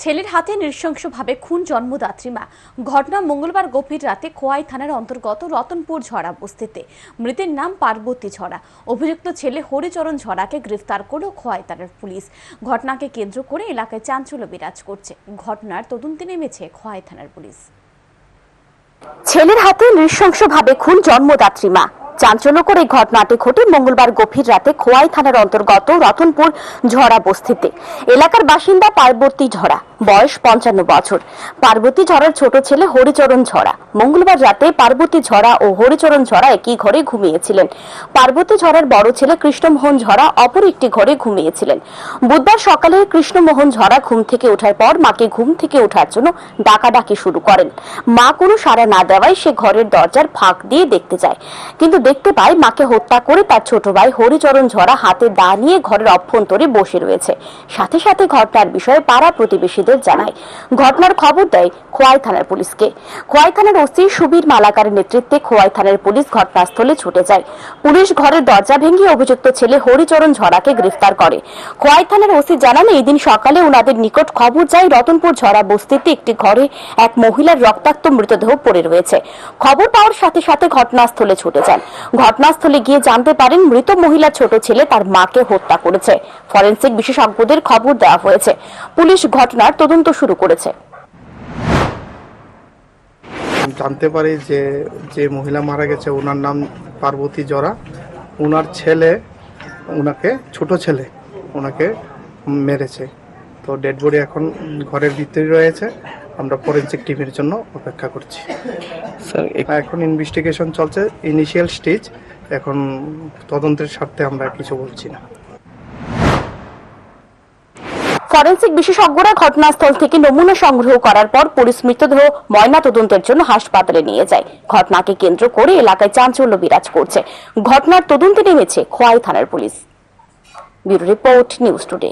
ছেলের হাতে নৃশংসভাবে খুন জন্মদাত্রী মা। ঘটনা মঙ্গলবার গভীর রাতে খোয়াই থানার অন্তর্গত রতনপুর ঝরা বস্তিতে মৃতের নাম পার্বতী ঝরা অভিযুক্ত ছেলে হরিচরণ ঝরাকে গ্রেফতার করল খোয়াই থানার পুলিশ। ঘটনাকে কেন্দ্র করে এলাকায় চাঞ্চল্য বিরাজ করছে। ঘটনার তদন্তে নেমেছে খোয়াই থানার পুলিশ। ছেলের হাতে নৃশংসভাবে খুন জন্মদাত্রী মা। চাঞ্চল্যকর এই ঘটনাটি ঘটে মঙ্গলবার গভীর রাতে খোয়াই থানার অন্তর্গত রতনপুর ঝরা বস্তিতে এলাকার বাসিন্দা পার্বতী ঝরা বয়স পঞ্চান্ন বছর। পার্বতী ঝরার ছোট ছেলে হরিচরণ ঝরা মঙ্গলবার রাতে পার্বতী ঝরা ও হরিচরণ ঝরা একই ঘরে ঘুমিয়েছিলেন। পার্বতী ঝরার বড় ছেলে কৃষ্ণমোহন ঝরা অপর একটি ঘরে ঘুমিয়েছিলেন। বুধবার সকালে কৃষ্ণমোহন ঝরা ঘুম থেকে ওঠার পর মাকে ঘুম থেকে ওঠার জন্য ডাকাডাকি শুরু করেন। মা কোনো সাড়া না দেওয়ায় সে ঘরের দরজার ফাঁক দিয়ে দেখতে যায়। কিন্তু দেখতে পায় মাকে হত্যা করে তার ছোট ভাই হরিচরণ ঝরা হাতে দা নিয়ে ঘরের অভ্যন্তরে বসে রয়েছে। সাথে সাথে ঘটনার বিষয়ে পাড়া প্রতিবেশীদের জানায়। ঘটনার খবর দেয় খোয়াই থানার পুলিশকে। খোয়াই থানার ওসি সুবীর মালাকারের নেতৃত্বে খোয়াই থানার পুলিশ ঘটনাস্থলে ছুটে যায়। পুলিশ ঘরের দরজা ভেঙে অভিযুক্ত ছেলে হরিচরণ ঝরাকে গ্রেফতার করে। খোয়াই থানার ওসি জানান, এই দিন সকালে ওনাদের নিকট খবর যায় রতনপুর ঝরা বস্তিতে একটি ঘরে এক মহিলার রক্তাক্ত মৃতদেহ পড়ে রয়েছে। খবর পাওয়ার সাথে সাথে ঘটনাস্থলে ছুটে যান। ঘটনাস্থলে গিয়ে জানতে পারেন, মৃত মহিলা ছোট ছেলে তার মাকে হত্যা করেছে। ফরেন্সিক বিশেষজ্ঞদের খবর দেওয়া হয়েছে। পুলিশ ঘটনার তদন্ত শুরু করেছে। জানতে পারি যে যে মহিলা মারা গেছে ওনার নাম পার্বতী জরা। ওনার ছেলে ওনাকে ছোট ছেলে ওনাকে মেরেছে। তো ডেড বডি এখন ঘরের ভিতরে রয়েছে। আমরা ফরেন্সিক টিমের জন্য অপেক্ষা করছি। স্যার এখন ইনভেস্টিগেশন চলছে ইনিশিয়াল স্টেজ এখন তদন্তের স্বার্থে আমরা কিছু বলছি না। ফরেনসিক বিশেষজ্ঞরা ঘটনাস্থল থেকে নমুনা সংগ্রহ করার পর পুলিশ মৃতদেহ ময়না তদন্তের জন্য হাসপাতালে নিয়ে যায়। ঘটনাকে কেন্দ্র করে এলাকায় চাঞ্চল্য বিরাজ করছে। ঘটনার তদন্তে নেমেছে খোয়াই থানার police. Bureau report, news today.